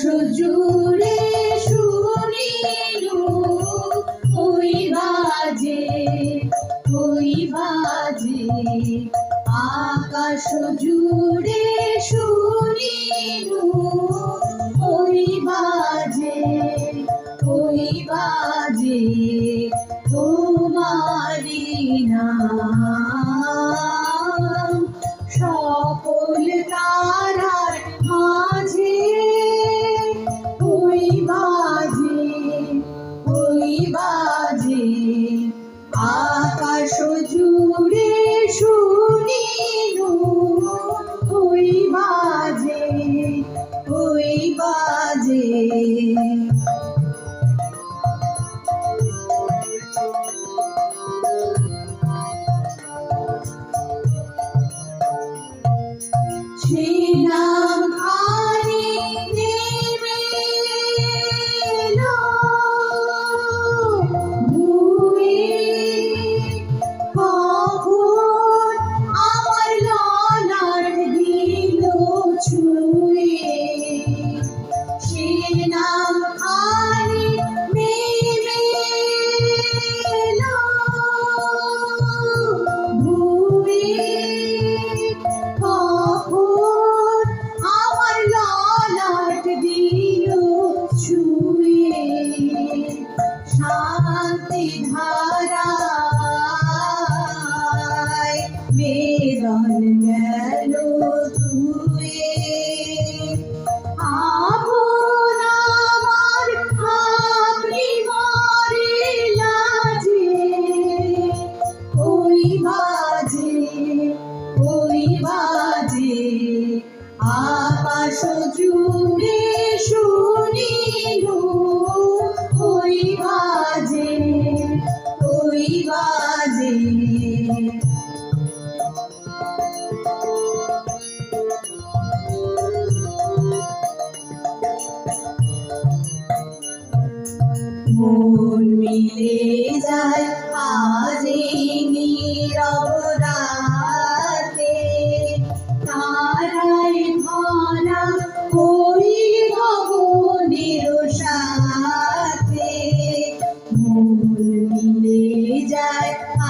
সুজুরে শুনিলু ওই বাজে ওই বাজে। আকাশ জুড়ে শুনিলু ওই বাজে। নাম খানি আমার লালাট দিল ছুঁয়ে। শান্তি ধারা বাজে ওই বাজে আকাশ জুড়ে শুনিল ওই বাজে ওই বাজে মন মিলে যায় আজ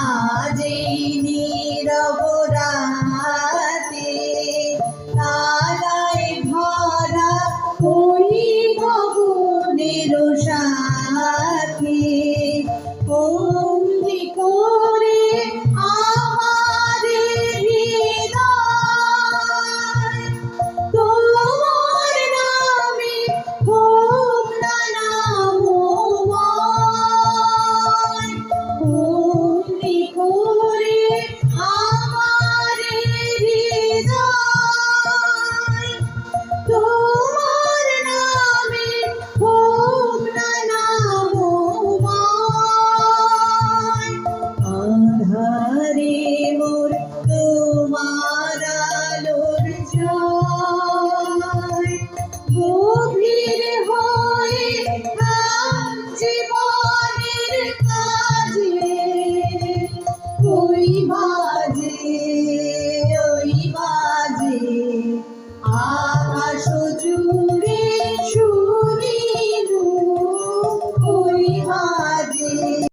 Adeni. I showed you.